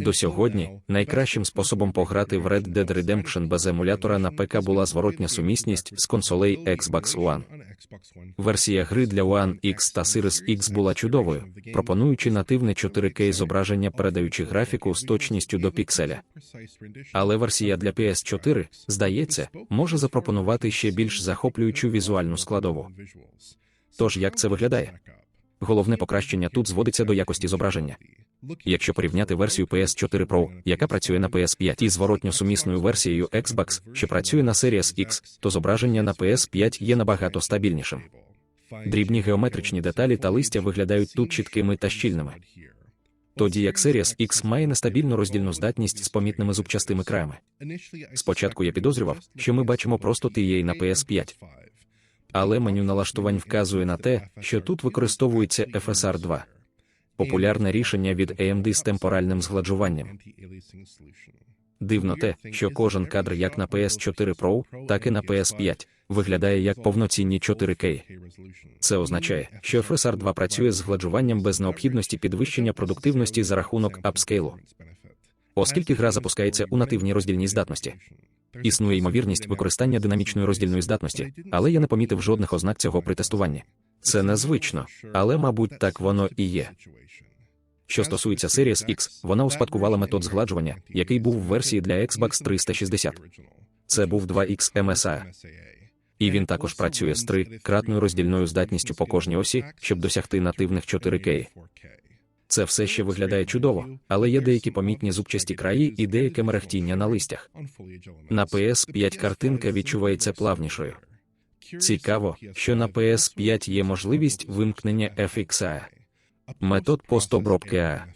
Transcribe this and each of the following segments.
До сьогодні найкращим способом пограти в Red Dead Redemption без емулятора на ПК була зворотня сумісність з консолей Xbox One. Версія гри для One X та Series X була чудовою, пропонуючи нативне 4К зображення, передаючи графіку з точністю до пікселя. Але версія для PS4, здається, може запропонувати ще більш захоплюючу візуальну складову. Тож як це виглядає? Головне покращення тут зводиться до якості зображення. Якщо порівняти версію PS4 Pro, яка працює на PS5 із зворотньо сумісною версією Xbox, що працює на Series X, то зображення на PS5 є набагато стабільнішим. Дрібні геометричні деталі та листя виглядають тут чіткими та щільними. Тоді як Series X має нестабільну роздільну здатність з помітними зубчастими краями. Спочатку я підозрював, що ми бачимо просто TA на PS5. Але меню налаштувань вказує на те, що тут використовується FSR 2 популярне рішення від AMD з темпоральним згладжуванням. Дивно те, що кожен кадр як на PS4 Pro, так і на PS5 виглядає як повноцінні 4К. Це означає, що FSR 2 працює з гладжуванням без необхідності підвищення продуктивності за рахунок апскейлу. Оскільки гра запускається у нативній роздільній здатності. Існує ймовірність використання динамічної роздільної здатності, але я не помітив жодних ознак цього при тестуванні. Це незвично, але, мабуть, так воно і є. Що стосується Series X, вона успадкувала метод згладжування, який був в версії для Xbox 360. Це був 2X MSA. І він також працює з три-кратною роздільною здатністю по кожній осі, щоб досягти нативних 4К. Це все ще виглядає чудово, але є деякі помітні зубчасті краї і деяке мерехтіння на листях. На PS5 картинка відчувається плавнішою. Цікаво, що на PS5 є можливість вимкнення FXA. метод постобробки А.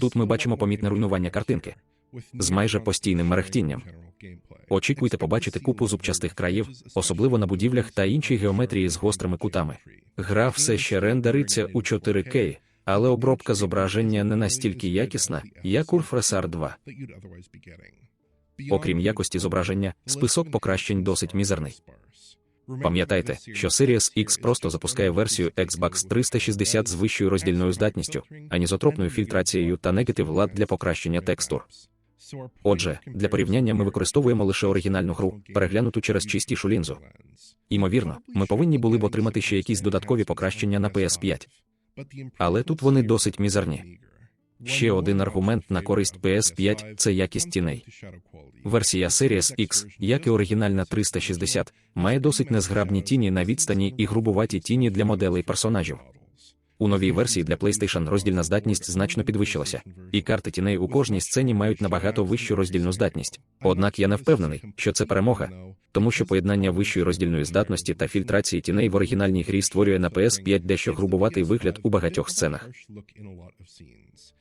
Тут ми бачимо помітне руйнування картинки з майже постійним мерехтінням. Очікуйте побачити купу зубчастих країв, особливо на будівлях та іншій геометрії з гострими кутами. Гра все ще рендериться у 4К, але обробка зображення не настільки якісна, як у FreeSAR 2. Окрім якості зображення, список покращень досить мізерний. Пам'ятайте, що Series X просто запускає версію Xbox 360 з вищою роздільною здатністю, анізотропною фільтрацією та негатив лад для покращення текстур. Отже, для порівняння ми використовуємо лише оригінальну гру, переглянуту через чистішу лінзу. Імовірно, ми повинні були б отримати ще якісь додаткові покращення на PS5. Але тут вони досить мізерні. Ще один аргумент на користь PS5 це якість тіней. Версія Series X, як і оригінальна 360, має досить незграбні тіні на відстані і грубуваті тіні для моделей персонажів. У новій версії для PlayStation роздільна здатність значно підвищилася, і карти тіней у кожній сцені мають набагато вищу роздільну здатність. Однак я не впевнений, що це перемога, тому що поєднання вищої роздільної здатності та фільтрації тіней в оригінальній грі створює на PS5 дещо грубуватий вигляд у багатьох сценах.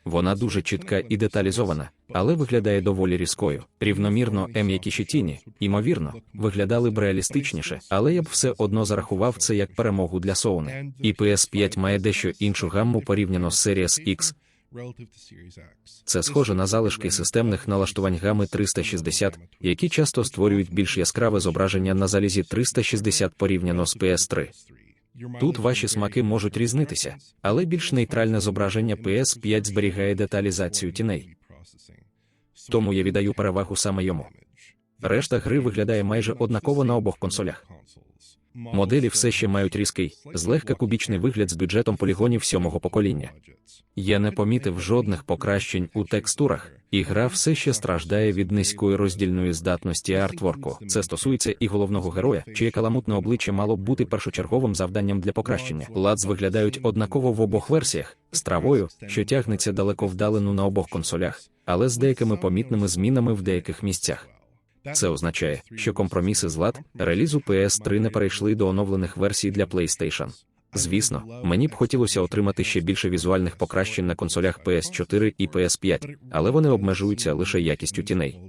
Вона дуже чітка і деталізована, але виглядає доволі різкою. Рівномірно м'якіші тіні, ймовірно, виглядали б реалістичніше, але я б все одно зарахував це як перемогу для Sony. І PS5 має дещо іншу гамму порівняно з Series X. Це схоже на залишки системних налаштувань гами 360, які часто створюють більш яскраве зображення на залізі 360 порівняно з PS3. Тут ваші смаки можуть різнитися, але більш нейтральне зображення PS5 зберігає деталізацію тіней. Тому я віддаю перевагу саме йому. Решта гри виглядає майже однаково на обох консолях. Моделі все ще мають різкий, злегка кубічний вигляд з бюджетом полігонів сьомого покоління. Я не помітив жодних покращень у текстурах, і гра все ще страждає від низької роздільної здатності артворку. Це стосується і головного героя, чиє каламутне обличчя мало б бути першочерговим завданням для покращення. Ладз виглядають однаково в обох версіях, з травою, що тягнеться далеко вдалину на обох консолях, але з деякими помітними змінами в деяких місцях. Це означає, що компроміси з лад релізу PS3 не перейшли до оновлених версій для PlayStation. Звісно, мені б хотілося отримати ще більше візуальних покращень на консолях PS4 і PS5, але вони обмежуються лише якістю тіней.